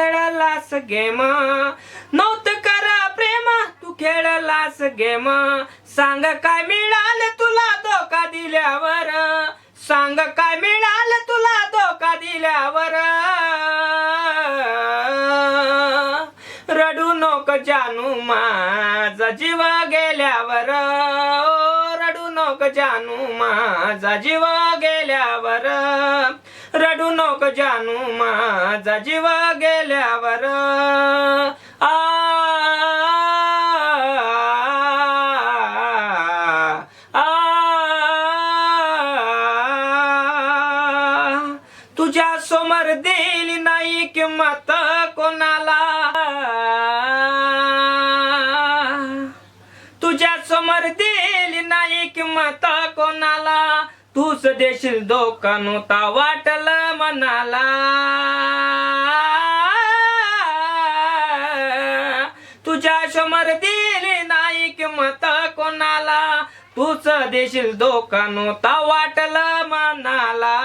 खेळलास game. नव्हतं करा प्रेम तू खेळलास game. सांग काय मिळालं तुला धोका दिल्यावर? सांग काय मिळालं तुला धोका दिल्यावर? रडू नोक जानू माझा जीव गेल्यावर. ओ, रडू नोक जानू माझा जीव गेल्यावर. रडू नोक जानू माझा जीव गेल्यावर आ तुझ्या समोर दिली नाही किंमत कोणाला तुझ्या समोर दिली नाही किंमत तूच देशील धोका वाटल मनाला. तुझ्या समोर दिली नाही किंमत कोणाला. तूच देशील धोका वाटल मनाला.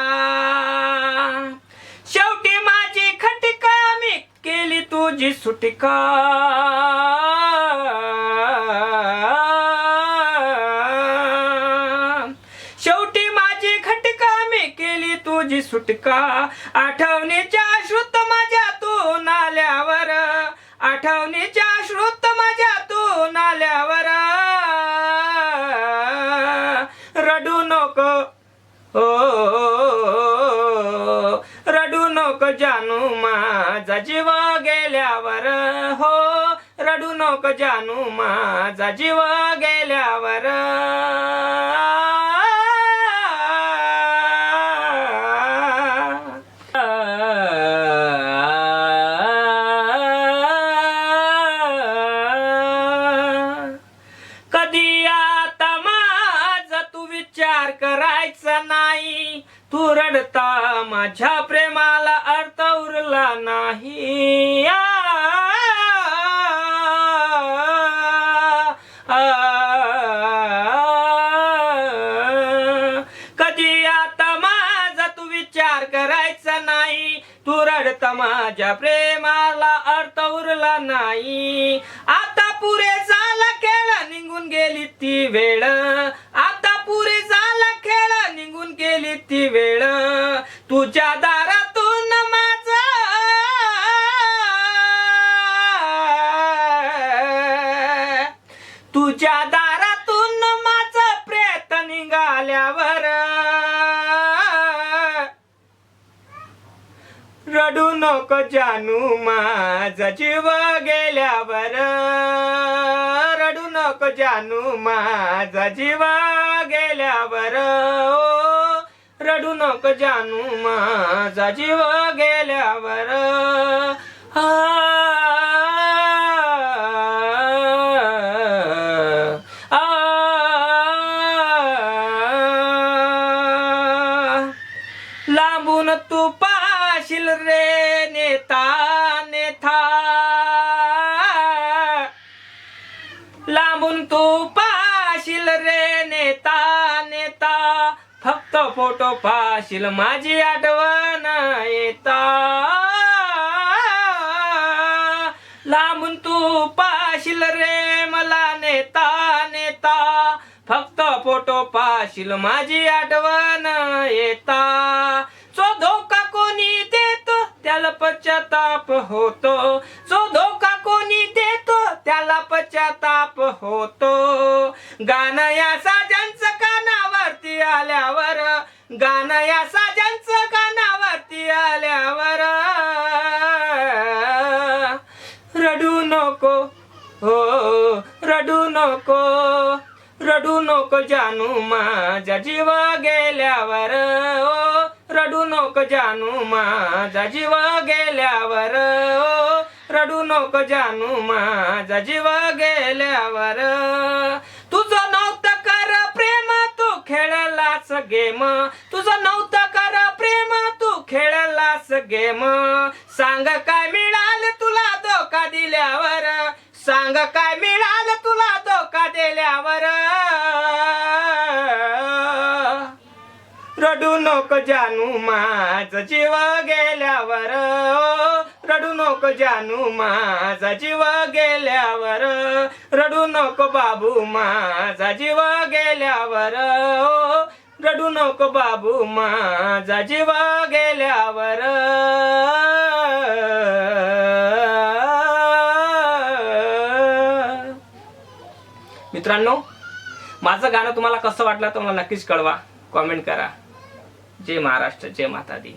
शेवटी माझी खटका मी केली तुझी सुटका. सुटका. आठवणीच्या श्रुत माझ्या तू नाल्यावर आठवणीच्या श्रुत माझ्या तू नाल्यावर रडू नको. हो रडू नको जानू माझा जीव गेल्यावर. हो रडू नको जानू माझा जीव गेल्यावर. तू रडता माझ्या प्रेमाला अर्थ उरला नाही कधी आता माझा तू विचार करायचा नाही तू रडता माझ्या प्रेमाला अर्थ उरला नाही आता पुरे झाला खेळ निघून गेली ती वेळ तुझ्या दारातून माझ प्रेत निघाल्यावर. रडू नको जानू माझा जीव गेल्यावर. रडू नको जानू माझा जीव गेल्यावर. ओ, रडू नको जानू माझा जीव गेल्यावर. आ, तो फोटो पाशील माझी आठवण येता. लांबून तू पाशील रे मला नेता नेता. फक्त फोटो पाशील माझी आठवण येता. जो धोका कोणी देतो त्याला पश्चाताप होतो. जो धोका कोणी देतो त्याला पश्चाताप होतो. गाणं या साजांचं कानावरती आल्यावर गाणं या साजांचं कानावरती आल्यावर. रडू नको हो रडू नको रडू नको जानू माझा जीव गेल्यावर. ओ रडू नको जानू माझा जीव गेल्यावर. ओ रडू नको जानू माझा जीव गेल्यावर. खेळलास गेम. तुझं नव्हतं कर प्रेम तू खेळलास गेम. सांग काय मिळालं तुला धोका दिल्यावर? सांग काय मिळालं तुला धोका दिल्यावर? रडू नोक जानू माझ जीव गेल्यावर. रडू नोक जानू माझा जीव गेल्यावर. रडू नको बाबू माझा जीव गेल्यावर. रडू नको बाबू माझा जीवा गेल्यावर. मित्रांनो माझं गाणं तुम्हाला कसं वाटलं तर मला नक्कीच कळवा. कॉमेंट करा. जय महाराष्ट्र जय माता दी